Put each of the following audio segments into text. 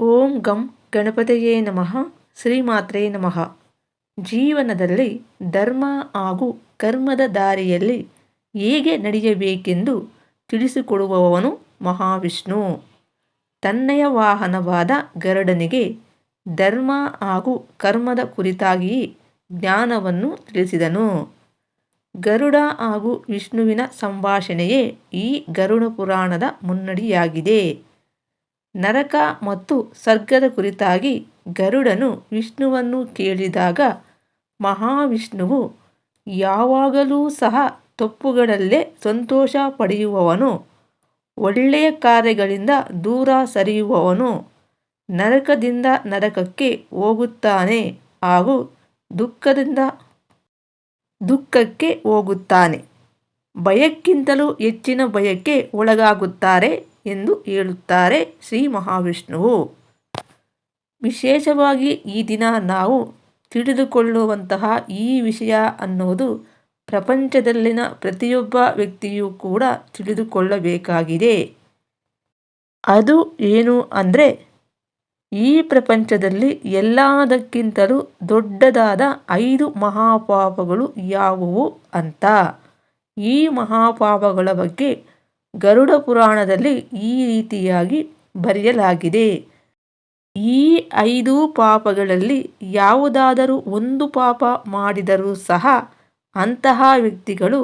ಓಂ ಗಂ ಗಣಪತಿಯೇ ನಮಃ, ಶ್ರೀಮಾತ್ರೇ ನಮಃ. ಜೀವನದಲ್ಲಿ ಧರ್ಮ ಹಾಗೂ ಕರ್ಮದ ದಾರಿಯಲ್ಲಿ ಹೇಗೆ ನಡೆಯಬೇಕೆಂದು ತಿಳಿಸಿಕೊಡುವವನು ಮಹಾವಿಷ್ಣು. ತನ್ನಯ ವಾಹನವಾದ ಗರುಡನಿಗೆ ಧರ್ಮ ಹಾಗೂ ಕರ್ಮದ ಕುರಿತಾಗಿ ಜ್ಞಾನವನ್ನು ತಿಳಿಸಿದನು. ಗರುಡ ಹಾಗೂ ವಿಷ್ಣುವಿನ ಸಂಭಾಷಣೆಯೇ ಈ ಗರುಡ ಪುರಾಣದ ಮುನ್ನಡಿಯಾಗಿದೆ. ನರಕ ಮತ್ತು ಸ್ವರ್ಗದ ಕುರಿತಾಗಿ ಗರುಡನು ವಿಷ್ಣುವನ್ನು ಕೇಳಿದಾಗ ಮಹಾವಿಷ್ಣುವು ಯಾವಾಗಲೂ ಸಹ ತಪ್ಪುಗಳಲ್ಲೇ ಸಂತೋಷ ಪಡೆಯುವವನು, ಒಳ್ಳೆಯ ಕಾರ್ಯಗಳಿಂದ ದೂರ ಸರಿಯುವವನು, ನರಕದಿಂದ ನರಕಕ್ಕೆ ಹೋಗುತ್ತಾನೆ ಹಾಗೂ ದುಃಖದಿಂದ ದುಃಖಕ್ಕೆ ಹೋಗುತ್ತಾನೆ. ಭಯಕ್ಕಿಂತಲೂ ಹೆಚ್ಚಿನ ಭಯಕ್ಕೆ ಒಳಗಾಗುತ್ತಾರೆ ಎಂದು ಹೇಳುತ್ತಾರೆ ಶ್ರೀ ಮಹಾವಿಷ್ಣುವು. ವಿಶೇಷವಾಗಿ ಈ ದಿನ ನಾವು ತಿಳಿದುಕೊಳ್ಳುವಂತಹ ಈ ವಿಷಯ ಅನ್ನೋದು ಪ್ರಪಂಚದಲ್ಲಿನ ಪ್ರತಿಯೊಬ್ಬ ವ್ಯಕ್ತಿಯೂ ಕೂಡ ತಿಳಿದುಕೊಳ್ಳಬೇಕಾಗಿದೆ. ಅದು ಏನು ಅಂದರೆ ಈ ಪ್ರಪಂಚದಲ್ಲಿ ಎಲ್ಲದಕ್ಕಿಂತಲೂ ದೊಡ್ಡದಾದ ಐದು ಮಹಾಪಾಪಗಳು ಯಾವುವು ಅಂತ. ಈ ಮಹಾಪಾಪಗಳ ಬಗ್ಗೆ ಗರುಡ ಪುರಾಣದಲ್ಲಿ ಈ ರೀತಿಯಾಗಿ ಬರೆಯಲಾಗಿದೆ. ಈ ಐದು ಪಾಪಗಳಲ್ಲಿ ಯಾವುದಾದರೂ ಒಂದು ಪಾಪ ಮಾಡಿದರೂ ಸಹ ಅಂತಹ ವ್ಯಕ್ತಿಗಳು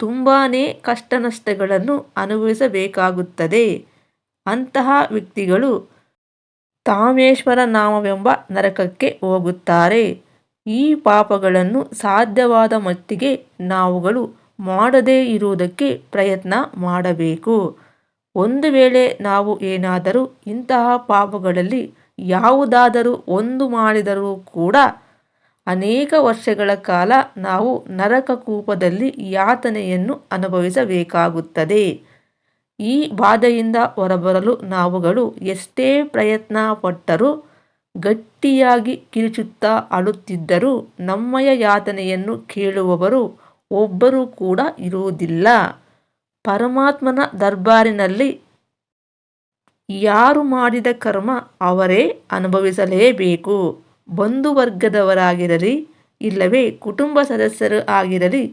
ತುಂಬಾ ಕಷ್ಟ ನಷ್ಟಗಳನ್ನು ಅನುಭವಿಸಬೇಕಾಗುತ್ತದೆ. ಅಂತಹ ವ್ಯಕ್ತಿಗಳು ತಾಮೇಶ್ವರ ನಾಮವೆಂಬ ನರಕಕ್ಕೆ ಹೋಗುತ್ತಾರೆ. ಈ ಪಾಪಗಳನ್ನು ಸಾಧ್ಯವಾದ ಮಟ್ಟಿಗೆ ನಾವುಗಳು ಮಾಡದೇ ಇರುವುದಕ್ಕೆ ಪ್ರಯತ್ನ ಮಾಡಬೇಕು. ಒಂದು ವೇಳೆ ನಾವು ಏನಾದರೂ ಇಂತಹ ಪಾಪಗಳಲ್ಲಿ ಯಾವುದಾದರೂ ಒಂದು ಮಾಡಿದರೂ ಕೂಡ ಅನೇಕ ವರ್ಷಗಳ ಕಾಲ ನಾವು ನರಕ ಕೂಪದಲ್ಲಿ ಯಾತನೆಯನ್ನು ಅನುಭವಿಸಬೇಕಾಗುತ್ತದೆ. ಈ ಬಾಧೆಯಿಂದ ಹೊರಬರಲು ನಾವುಗಳು ಎಷ್ಟೇ ಪ್ರಯತ್ನ ಪಟ್ಟರೂ ಗಟ್ಟಿಯಾಗಿ ಕಿರುಚುತ್ತಾ ಅಳುತ್ತಿದ್ದರೂ ನಮ್ಮಯ ಯಾತನೆಯನ್ನು ಕೇಳುವವರು ಒಬ್ಬರೂ ಕೂಡ ಇರುವುದಿಲ್ಲ. ಪರಮಾತ್ಮನ ದರ್ಬಾರಿನಲ್ಲಿ ಯಾರು ಮಾಡಿದ ಕರ್ಮ ಅವರೇ ಅನುಭವಿಸಲೇಬೇಕು. ಬಂಧುವರ್ಗದವರಾಗಿರಲಿ ಇಲ್ಲವೇ ಕುಟುಂಬ ಸದಸ್ಯರು ಆಗಿರಲಿ,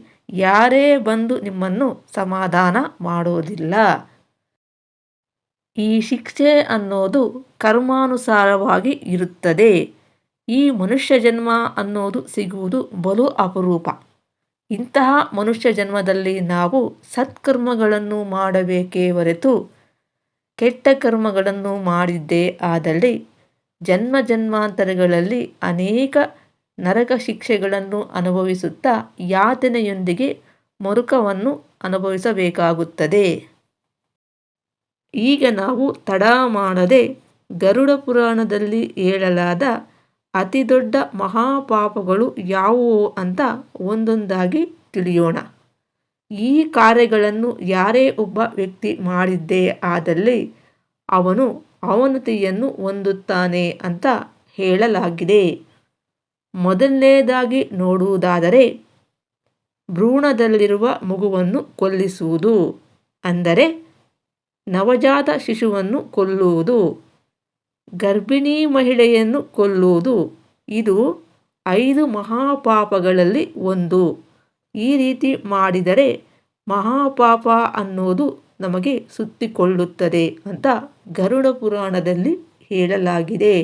ಯಾರೇ ಬಂದು ನಿಮ್ಮನ್ನು ಸಮಾಧಾನ ಮಾಡೋದಿಲ್ಲ ಈ ಶಿಕ್ಷೆ ಅನ್ನೋದು ಕರ್ಮಾನುಸಾರವಾಗಿ ಇರುತ್ತದೆ. ಈ ಮನುಷ್ಯ ಜನ್ಮ ಅನ್ನೋದು ಸಿಗುವುದು ಬಲು ಅಪರೂಪ. ಇಂತಹ ಮನುಷ್ಯ ಜನ್ಮದಲ್ಲಿ ನಾವು ಸತ್ಕರ್ಮಗಳನ್ನು ಮಾಡಬೇಕೇ ಹೊರತು ಕೆಟ್ಟ ಕರ್ಮಗಳನ್ನು ಮಾಡಿದ್ದೇ ಆದಲ್ಲಿ ಜನ್ಮ ಜನ್ಮಾಂತರಗಳಲ್ಲಿ ಅನೇಕ ನರಕ ಶಿಕ್ಷೆಗಳನ್ನು ಅನುಭವಿಸುತ್ತಾ ಯಾತನೆಯೊಂದಿಗೆ ಮರುಕವನ್ನು ಅನುಭವಿಸಬೇಕಾಗುತ್ತದೆ. ಈಗ ನಾವು ತಡ ಮಾಡದೆ ಗರುಡ ಪುರಾಣದಲ್ಲಿ ಹೇಳಲಾದ ಅತಿ ದೊಡ್ಡ ಮಹಾಪಾಪಗಳು ಯಾವುವು ಅಂತ ಒಂದೊಂದಾಗಿ ತಿಳಿಯೋಣ. ಈ ಕಾರ್ಯಗಳನ್ನು ಯಾರೇ ಒಬ್ಬ ವ್ಯಕ್ತಿ ಮಾಡಿದ್ದೇ ಆದಲ್ಲಿ ಅವನು ಅವನತಿಯನ್ನು ಹೊಂದುತ್ತಾನೆ ಅಂತ ಹೇಳಲಾಗಿದೆ. ಮೊದಲನೇದಾಗಿ ನೋಡುವುದಾದರೆ ಭ್ರೂಣದಲ್ಲಿರುವ ಮಗುವನ್ನು ಕೊಲ್ಲಿಸುವುದು, ಅಂದರೆ ನವಜಾತ ಶಿಶುವನ್ನು ಕೊಲ್ಲುವುದು. ಗರ್ಭಿಣಿ ಮಹಿಳೆಯನ್ನು ಕೊಲ್ಲುವುದು. ಇದು ಐದು ಮಹಾಪಾಪಗಳಲ್ಲಿ ಒಂದು. ಈ ರೀತಿ ಮಾಡಿದರೆ ಮಹಾಪಾಪ ಅನ್ನೋದು ನಮಗೆ ಸುತ್ತಿಕೊಳ್ಳುತ್ತದೆ ಅಂತ ಗರುಡ ಪುರಾಣದಲ್ಲಿ ಹೇಳಲಾಗಿದೆ.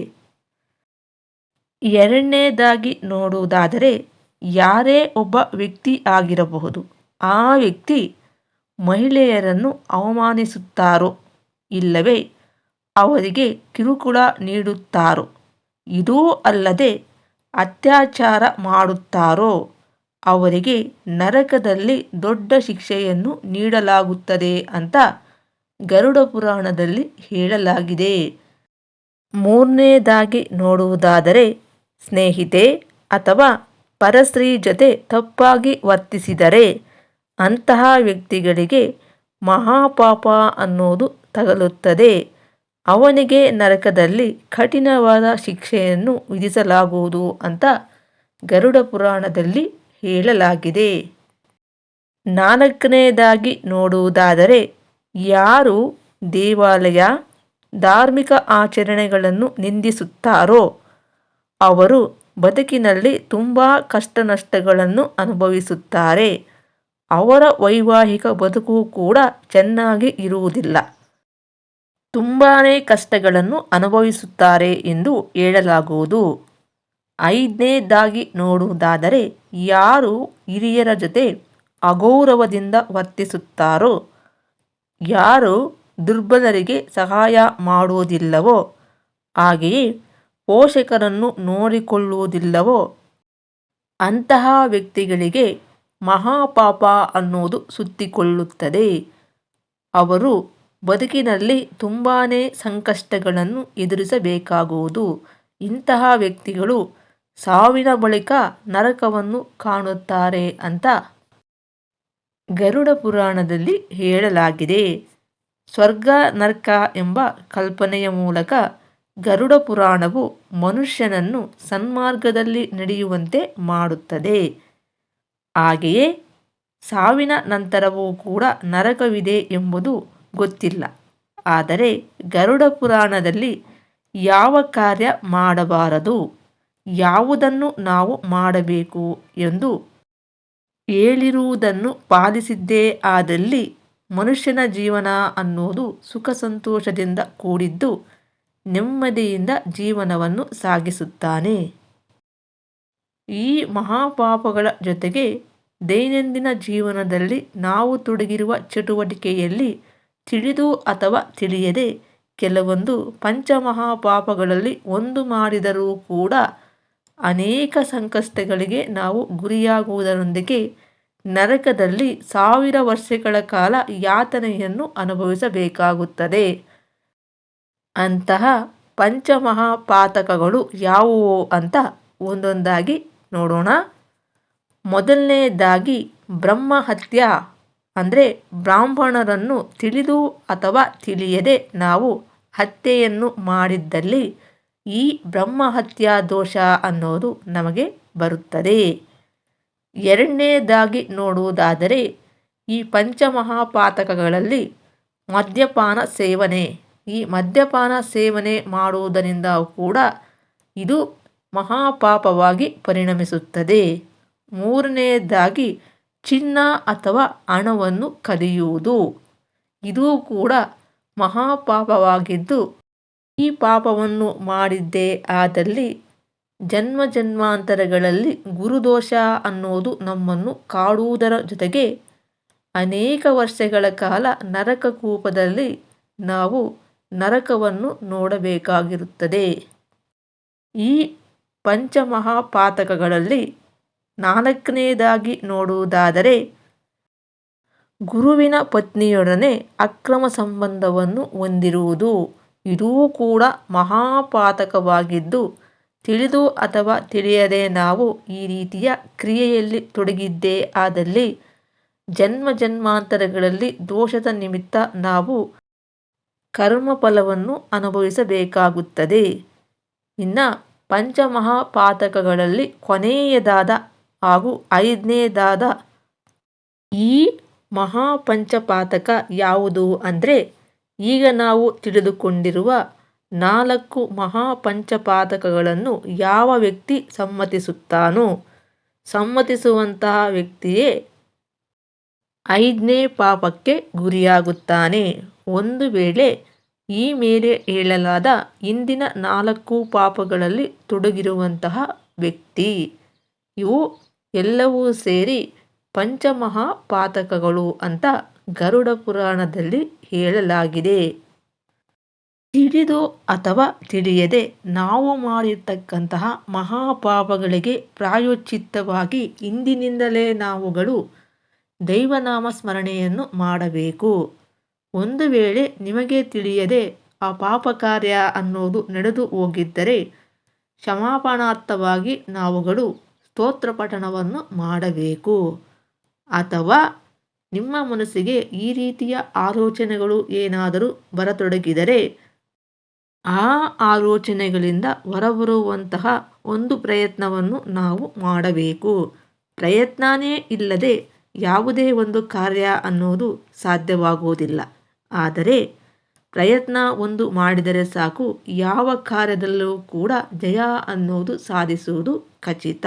ಎರಡನೇದಾಗಿ ನೋಡುವುದಾದರೆ ಯಾರೇ ಒಬ್ಬ ವ್ಯಕ್ತಿ ಆಗಿರಬಹುದು, ಆ ವ್ಯಕ್ತಿ ಮಹಿಳೆಯರನ್ನು ಅವಮಾನಿಸುತ್ತಾರೋ ಇಲ್ಲವೇ ಅವರಿಗೆ ಕಿರುಕುಳ ನೀಡುತ್ತಾರೋ? ಇದೂ ಅಲ್ಲದೆ ಅತ್ಯಾಚಾರ ಮಾಡುತ್ತಾರೋ? ಅವರಿಗೆ ನರಕದಲ್ಲಿ ದೊಡ್ಡ ಶಿಕ್ಷೆಯನ್ನು ನೀಡಲಾಗುತ್ತದೆ ಅಂತ ಗರುಡ ಪುರಾಣದಲ್ಲಿ ಹೇಳಲಾಗಿದೆ. ಮೂರನೇದಾಗಿ ನೋಡುವುದಾದರೆ ಸ್ನೇಹಿತೆ ಅಥವಾ ಪರಸ್ತ್ರೀ ಜೊತೆ ತಪ್ಪಾಗಿ ವರ್ತಿಸಿದರೆ ಅಂತಹ ವ್ಯಕ್ತಿಗಳಿಗೆ ಮಹಾಪಾಪ ಅನ್ನೋದು ತಗಲುತ್ತದೆ. ಅವನಿಗೆ ನರಕದಲ್ಲಿ ಕಠಿಣವಾದ ಶಿಕ್ಷೆಯನ್ನು ವಿಧಿಸಲಾಗುವುದು ಅಂತ ಗರುಡ ಪುರಾಣದಲ್ಲಿ ಹೇಳಲಾಗಿದೆ. ನಾಲ್ಕನೆಯದಾಗಿ ನೋಡುವುದಾದರೆ, ಯಾರು ದೇವಾಲಯ ಧಾರ್ಮಿಕ ಆಚರಣೆಗಳನ್ನು ನಿಂದಿಸುತ್ತಾರೋ, ಅವರು ಬದುಕಿನಲ್ಲಿ ತುಂಬ ಕಷ್ಟನಷ್ಟಗಳನ್ನು ಅನುಭವಿಸುತ್ತಾರೆ. ಅವರ ವೈವಾಹಿಕ ಬದುಕು ಕೂಡ ಚೆನ್ನಾಗಿ ಇರುವುದಿಲ್ಲ. ತುಂಬಾ ಕಷ್ಟಗಳನ್ನು ಅನುಭವಿಸುತ್ತಾರೆ ಎಂದು ಹೇಳಲಾಗುವುದು. ಐದನೇದಾಗಿ ನೋಡುವುದಾದರೆ, ಯಾರು ಹಿರಿಯರ ಜೊತೆ ಅಗೌರವದಿಂದ ವರ್ತಿಸುತ್ತಾರೋ, ಯಾರು ದುರ್ಬಲರಿಗೆ ಸಹಾಯ ಮಾಡುವುದಿಲ್ಲವೋ, ಹಾಗೆಯೇ ಪೋಷಕರನ್ನು ನೋಡಿಕೊಳ್ಳುವುದಿಲ್ಲವೋ, ಅಂತಹ ವ್ಯಕ್ತಿಗಳಿಗೆ ಮಹಾಪಾಪ ಅನ್ನೋದು ಸುತ್ತಿಕೊಳ್ಳುತ್ತದೆ. ಅವರು ಬದುಕಿನಲ್ಲಿ ತುಂಬಾ ಸಂಕಷ್ಟಗಳನ್ನು ಎದುರಿಸಬೇಕಾಗುವುದು. ಇಂತಹ ವ್ಯಕ್ತಿಗಳು ಸಾವಿನ ಬಳಿಕ ನರಕವನ್ನು ಕಾಣುತ್ತಾರೆ ಅಂತ ಗರುಡ ಪುರಾಣದಲ್ಲಿ ಹೇಳಲಾಗಿದೆ. ಸ್ವರ್ಗ, ನರ್ಕ ಎಂಬ ಕಲ್ಪನೆಯ ಮೂಲಕ ಗರುಡ ಪುರಾಣವು ಮನುಷ್ಯನನ್ನು ಸನ್ಮಾರ್ಗದಲ್ಲಿ ನಡೆಯುವಂತೆ ಮಾಡುತ್ತದೆ. ಹಾಗೆಯೇ ಸಾವಿನ ನಂತರವೂ ಕೂಡ ನರಕವಿದೆ ಎಂಬುದು ಗೊತ್ತಿಲ್ಲ. ಆದರೆ ಗರುಡ ಪುರಾಣದಲ್ಲಿ ಯಾವ ಕಾರ್ಯ ಮಾಡಬಾರದು? ಯಾವುದನ್ನು ನಾವು ಮಾಡಬೇಕು ಎಂದು ಹೇಳಿರುವುದನ್ನು ಪಾಲಿಸಿದ್ದೇ ಆದಲ್ಲಿ ಮನುಷ್ಯನ ಜೀವನ ಅನ್ನೋದು ಸುಖ ಸಂತೋಷದಿಂದ ಕೂಡಿದ್ದು ನೆಮ್ಮದಿಯಿಂದ ಜೀವನವನ್ನು ಸಾಗಿಸುತ್ತಾನೆ. ಈ ಮಹಾಪಾಪಗಳ ಜೊತೆಗೆ ದೈನಂದಿನ ಜೀವನದಲ್ಲಿ ನಾವು ತೊಡಗಿರುವ ಚಟುವಟಿಕೆಯಲ್ಲಿ ತಿಳಿದು ಅಥವಾ ತಿಳಿಯದೆ ಕೆಲವೊಂದು ಪಂಚಮಹಾಪಾಪಗಳಲ್ಲಿ ಒಂದು ಮಾಡಿದರೂ ಕೂಡ ಅನೇಕ ಸಂಕಷ್ಟಗಳಿಗೆ ನಾವು ಗುರಿಯಾಗುವುದರೊಂದಿಗೆ ನರಕದಲ್ಲಿ ಸಾವಿರ ವರ್ಷಗಳ ಕಾಲ ಯಾತನೆಯನ್ನು ಅನುಭವಿಸಬೇಕಾಗುತ್ತದೆ. ಅಂತಹ ಪಂಚಮಹಾಪಾತಕಗಳು ಯಾವುವು ಅಂತ ಒಂದೊಂದಾಗಿ ನೋಡೋಣ. ಮೊದಲನೆಯದಾಗಿ ಬ್ರಹ್ಮಹತ್ಯ. ಅಂದರೆ ಬ್ರಾಹ್ಮಣರನ್ನು ತಿಳಿದು ಅಥವಾ ತಿಳಿಯದೆ ನಾವು ಹತ್ಯೆಯನ್ನು ಮಾಡಿದ್ದಲ್ಲಿ ಈ ಬ್ರಹ್ಮಹತ್ಯಾ ದೋಷ ಅನ್ನೋದು ನಮಗೆ ಬರುತ್ತದೆ. ಎರಡನೇದಾಗಿ ನೋಡುವುದಾದರೆ ಈ ಪಂಚಮಹಾಪಾತಕಗಳಲ್ಲಿ ಮದ್ಯಪಾನ ಸೇವನೆ. ಈ ಮದ್ಯಪಾನ ಸೇವನೆ ಮಾಡುವುದರಿಂದ ಕೂಡ ಇದು ಮಹಾಪಾಪವಾಗಿ ಪರಿಣಮಿಸುತ್ತದೆ. ಮೂರನೆಯದಾಗಿ ಚಿನ್ನ ಅಥವಾ ಹಣವನ್ನು ಕದಿಯುವುದು. ಇದು ಕೂಡ ಮಹಾಪಾಪವಾಗಿದ್ದು, ಈ ಪಾಪವನ್ನು ಮಾಡಿದ್ದೇ ಆದಲ್ಲಿ ಜನ್ಮ ಜನ್ಮಾಂತರಗಳಲ್ಲಿ ಗುರುದೋಷ ಅನ್ನೋದು ನಮ್ಮನ್ನು ಕಾಡುವುದರ ಜೊತೆಗೆ ಅನೇಕ ವರ್ಷಗಳ ಕಾಲ ನರಕ ಕೂಪದಲ್ಲಿ ನಾವು ನರಕವನ್ನು ನೋಡಬೇಕಾಗಿರುತ್ತದೆ. ಈ ಪಂಚಮಹಾಪಾತಕಗಳಲ್ಲಿ ನಾಲ್ಕನೇದಾಗಿ ನೋಡುವುದಾದರೆ, ಗುರುವಿನ ಪತ್ನಿಯೊಡನೆ ಅಕ್ರಮ ಸಂಬಂಧವನ್ನು ಹೊಂದಿರುವುದು. ಇದೂ ಕೂಡ ಮಹಾಪಾತಕವಾಗಿದ್ದು, ತಿಳಿದು ಅಥವಾ ತಿಳಿಯದೆ ನಾವು ಈ ರೀತಿಯ ಕ್ರಿಯೆಯಲ್ಲಿ ತೊಡಗಿದ್ದೇ ಆದಲ್ಲಿ ಜನ್ಮ ಜನ್ಮಾಂತರಗಳಲ್ಲಿ ದೋಷದ ನಿಮಿತ್ತ ನಾವು ಕರ್ಮಫಲವನ್ನು ಅನುಭವಿಸಬೇಕಾಗುತ್ತದೆ. ಇನ್ನು ಪಂಚಮಹಾಪಾತಕಗಳಲ್ಲಿ ಕೊನೆಯದಾದ ಹಾಗೂ ಐದನೇದಾದ ಈ ಮಹಾಪಂಚಪಾತಕ ಯಾವುದು ಅಂದರೆ ಈಗ ನಾವು ತಿಳಿದುಕೊಂಡಿರುವ ನಾಲ್ಕು ಮಹಾಪಂಚಪಾತಕಗಳನ್ನು ಯಾವ ವ್ಯಕ್ತಿ ಸಮ್ಮತಿಸುತ್ತಾನೋ, ಸಮ್ಮತಿಸುವಂತಹ ವ್ಯಕ್ತಿಯೇ ಐದನೇ ಪಾಪಕ್ಕೆ ಗುರಿಯಾಗುತ್ತಾನೆ. ಒಂದು ವೇಳೆ ಈ ಮೇಲೆ ಹೇಳಲಾದ ಇಂದಿನ ನಾಲ್ಕು ಪಾಪಗಳಲ್ಲಿ ತೊಡಗಿರುವಂತಹ ವ್ಯಕ್ತಿ, ಇವು ಎಲ್ಲವೂ ಸೇರಿ ಪಂಚಮಹಾಪಾತಕಗಳು ಅಂತ ಗರುಡ ಪುರಾಣದಲ್ಲಿ ಹೇಳಲಾಗಿದೆ. ತಿಳಿದು ಅಥವಾ ತಿಳಿಯದೆ ನಾವು ಮಾಡಿರ್ತಕ್ಕಂತಹ ಮಹಾಪಾಪಗಳಿಗೆ ಪ್ರಾಯೋಚಿತವಾಗಿ ಇಂದಿನಿಂದಲೇ ನಾವುಗಳು ದೈವನಾಮ ಸ್ಮರಣೆಯನ್ನು ಮಾಡಬೇಕು. ಒಂದು ವೇಳೆ ನಿಮಗೆ ತಿಳಿಯದೆ ಆ ಪಾಪ ಕಾರ್ಯ ಅನ್ನೋದು ನಡೆದು ಹೋಗಿದ್ದರೆ ಕ್ಷಮಾಪಣಾರ್ಥವಾಗಿ ನಾವುಗಳು ಸ್ತೋತ್ರ ಪಠಣವನ್ನು ಮಾಡಬೇಕು. ಅಥವಾ ನಿಮ್ಮ ಮನಸ್ಸಿಗೆ ಈ ರೀತಿಯ ಆಲೋಚನೆಗಳು ಏನಾದರೂ ಬರತೊಡಗಿದರೆ ಆ ಆಲೋಚನೆಗಳಿಂದ ಹೊರಬರುವಂತಹ ಒಂದು ಪ್ರಯತ್ನವನ್ನು ನಾವು ಮಾಡಬೇಕು. ಪ್ರಯತ್ನನೇ ಇಲ್ಲದೆ ಯಾವುದೇ ಒಂದು ಕಾರ್ಯ ಅನ್ನೋದು ಸಾಧ್ಯವಾಗುವುದಿಲ್ಲ. ಆದರೆ ಪ್ರಯತ್ನ ಒಂದು ಮಾಡಿದರೆ ಸಾಕು, ಯಾವ ಕಾರ್ಯದಲ್ಲೂ ಕೂಡ ಜಯ ಅನ್ನೋದು ಸಾಧಿಸುವುದು ಖಚಿತ.